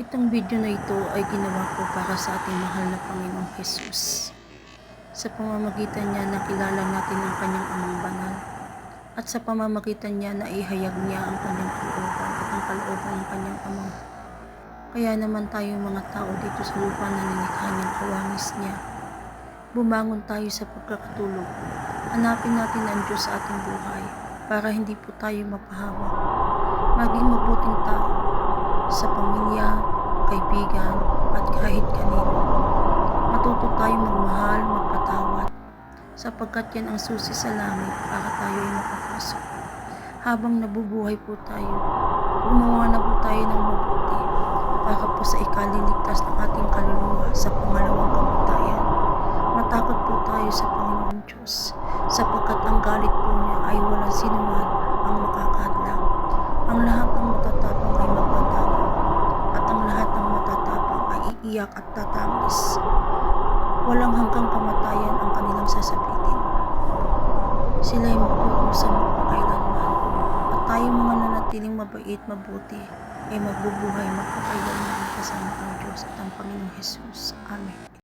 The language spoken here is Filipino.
Itong video na ito ay ginawa ko para sa ating mahal na Panginoong Jesus. Sa pamamagitan niya nakilala natin ang kanyang amang banal. At sa pamamagitan niya na ihayag niya ang kanyang kalooban at ang kalooban ng kanyang amang. Kaya naman tayo mga tao dito sa lupa na nilikha niyang kawangis niya. Bumangon tayo sa pagkakatulog. Hanapin natin ang Diyos sa ating buhay para hindi po tayo mapahawak. Sa pamilya, kaibigan, at kahit kanino. Matuto tayo magmahal, magpatawad, sapagkat yan ang susi sa langit para tayo ay makapasok. Habang nabubuhay po tayo, gumawa na po tayo ng mabuti para po sa ikaliligtas ng ating kaluluwa sa pangalawang kamatayan. Matakot po tayo sa Panginoon Diyos, sapagkat ang galit po niya ay walang sinuman iiyak at tatangis. Walang hanggang kamatayan ang kanilang sasabitin. Sila ay mag-uusap magpakailanman, at tayo mga nanatiling mabait, mabuti, ay magbubuhay magpakailanman kasama ang Diyos at ang Panginoong Jesus. Amen.